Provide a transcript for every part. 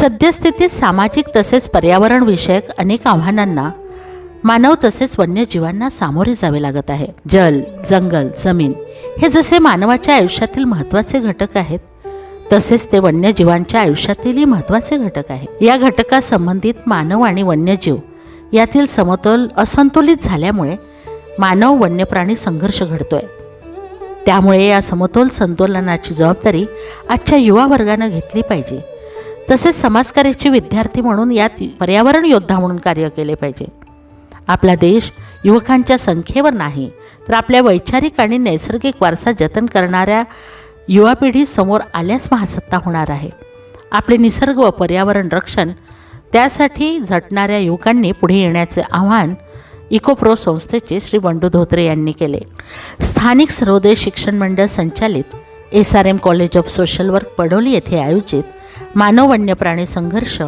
सद्यस्थितीत सामाजिक तसेच पर्यावरणविषयक अनेक आव्हानांना मानव तसेच वन्यजीवांना सामोरे जावे लागत आहे. जल जंगल जमीन हे जसे मानवाच्या आयुष्यातील महत्त्वाचे घटक आहेत तसेच ते वन्यजीवांच्या आयुष्यातीलही महत्त्वाचे घटक आहे. या घटकासंबंधित मानव आणि वन्यजीव यातील समतोल असंतुलित झाल्यामुळे मानव वन्यप्राणी संघर्ष घडतोय. त्यामुळे या समतोल संतोलनाची जबाबदारी आजच्या युवा वर्गानं घेतली पाहिजे. तसेच समाजकार्याचे विद्यार्थी म्हणून यात पर्यावरण योद्धा म्हणून कार्य केले पाहिजे. आपला देश युवकांच्या संख्येवर नाही तर आपल्या वैचारिक आणि नैसर्गिक वारसा जतन करणाऱ्या युवा पिढी समोर आल्यास महासत्ता होणार आहे. आपले निसर्ग व पर्यावरण रक्षण त्यासाठी झटणाऱ्या युवकांनी पुढे येण्याचे आव्हान इकोप्रो संस्थेचे श्री बंडू धोत्रे यांनी केले. स्थानिक सर्वोदय शिक्षण मंडळ संचालित S R M college of social work Padoli येथे आयोजित मानव वन्यप्राणी संघर्ष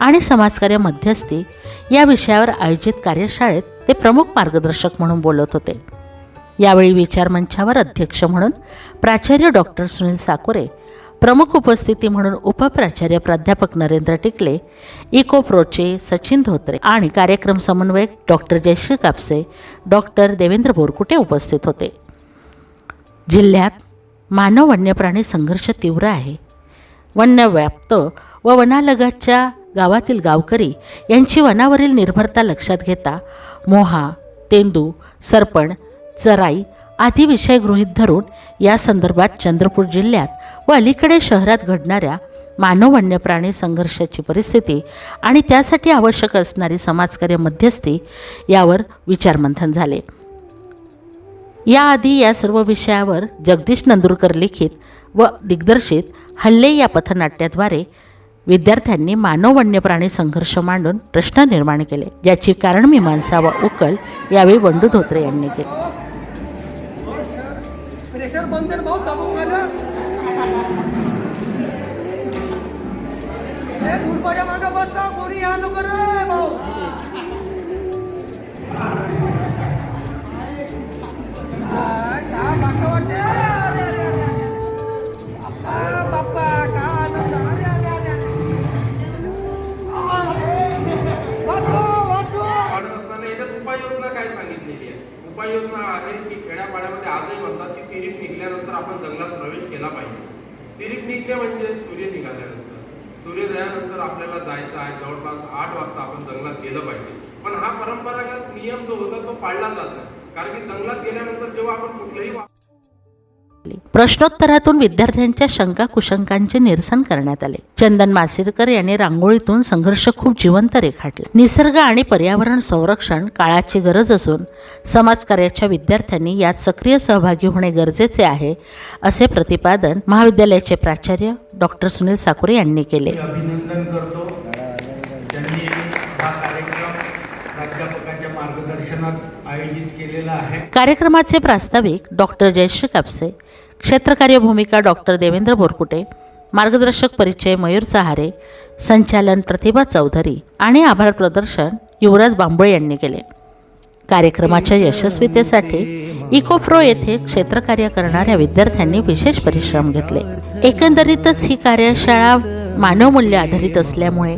आणि समाजकार्य मध्यस्थी या विषयावर आयोजित कार्यशाळेत ते प्रमुख मार्गदर्शक म्हणून बोलत होते. यावेळी विचारमंचावर अध्यक्ष म्हणून प्राचार्य डॉक्टर सुनील साकोरे प्रमुख उपस्थिती म्हणून उपप्राचार्य प्राध्यापक नरेंद्र टिकले इको प्रोचे सचिन धोत्रे आणि कार्यक्रम समन्वयक डॉक्टर जयश्री कापसे डॉक्टर देवेंद्र बोरकुटे उपस्थित होते. जिल्ह्यात मानव वन्यप्राणी संघर्ष तीव्र आहे. वनव्याप्त व वनालगतच्या गावातील गावकरी यांची वनावरील निर्भरता लक्षात घेता मोहा तेंदू सरपण चराई आदी विषय गृहीत धरून या संदर्भात चंद्रपूर जिल्ह्यात व अलीकडे शहरात घडणाऱ्या मानव वन्यप्राणी संघर्षाची परिस्थिती आणि त्यासाठी आवश्यक असणारी समाजकार्य मध्यस्थी यावर विचारमंथन झाले. याआधी या सर्व विषयावर जगदीश नंदुरकर लिखित व दिग्दर्शित हल्ले या पथनाट्याद्वारे विद्यार्थ्यांनी मानव वन्यप्राणी संघर्ष मांडून प्रश्न निर्माण केले ज्याची कारणमीमांसा व उकल यावेळी बंडू धोत्रे यांनी केली. प्रेशर उपाययोजना आहे की खेड्यापाड्यामध्ये आजही म्हणतात की तिरीप निघल्यानंतर आपण जंगलात प्रवेश केला पाहिजे. तिरीप निघणे म्हणजे सूर्य निघाल्यानंतर. सूर्योदयानंतर आपल्याला जायचं आहे जवळपास आठ वाजता आपण जंगलात गेलं पाहिजे. पण हा परंपरागत नियम जो होता तो पाळला जात नाही. कारण की जंगलात गेल्यानंतर जेव्हा आपण कुठल्याही प्रश्नोत्तरातून विद्यार्थ्यांच्या शंका कुशंकांचे निरसन करण्यात आले. चंदन मासिरकर यांनी रांगोळीतून संघर्ष खूप जिवंत रेखाटला. निसर्ग आणि पर्यावरण संरक्षण काळाची गरज असून समाजकार्याच्या विद्यार्थ्यांनी यात सक्रिय सहभागी होणे गरजेचे आहे असे प्रतिपादन महाविद्यालयाचे प्राचार्य डॉक्टर सुनील साकुरे यांनी केले. अभिनंदन करतो. त्यांनी हा कार्यक्रम प्राध्यापकाच्या मार्गदर्शनात केलेला आहे. कार्यक्रमाचे प्रास्ताविक डॉक्टर जयश्री कापसे क्षेत्रकार्य भूमिका डॉक्टर देवेंद्र बोरकुटे मार्गदर्शक परिचय मयूर चहारे संचालन प्रतिभा चौधरी आणि आभार प्रदर्शन युवराज बांबोळे यांनी केले. कार्यक्रमाच्या यशस्वीतेसाठी इकोप्रो येथे क्षेत्रकार्य करणाऱ्या विद्यार्थ्यांनी विशेष परिश्रम घेतले. एकंदरीतच ही कार्यशाळा मानवमूल्य आधारित असल्यामुळे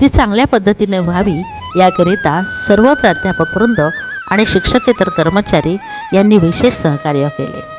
ती चांगल्या पद्धतीने व्हावी याकरिता सर्व प्राध्यापक वृंद आणि शिक्षकेतर कर्मचारी यांनी विशेष सहकार्य केले.